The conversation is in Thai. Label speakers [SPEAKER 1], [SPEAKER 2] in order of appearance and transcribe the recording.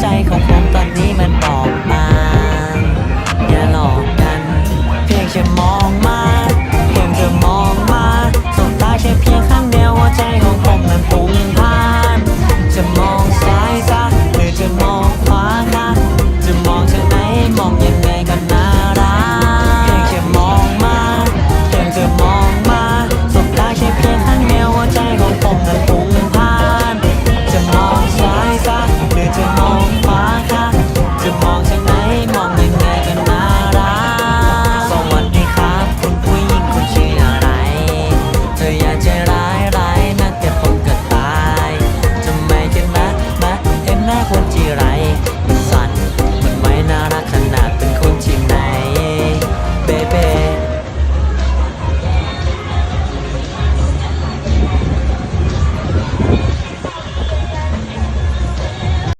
[SPEAKER 1] ใจของผมตอนนี้มันบอบบางอย่าหลอกกัน เพียงแค่มองมาเพียงแค่มองมาสบตาแค่เพียงข้างเดียวหัวใจของผมมันปุ่งพาน จะมองซ้ายซะหรือจะมองขวานะจะมองทางไหนมองยังไงกันนะ คนจีไร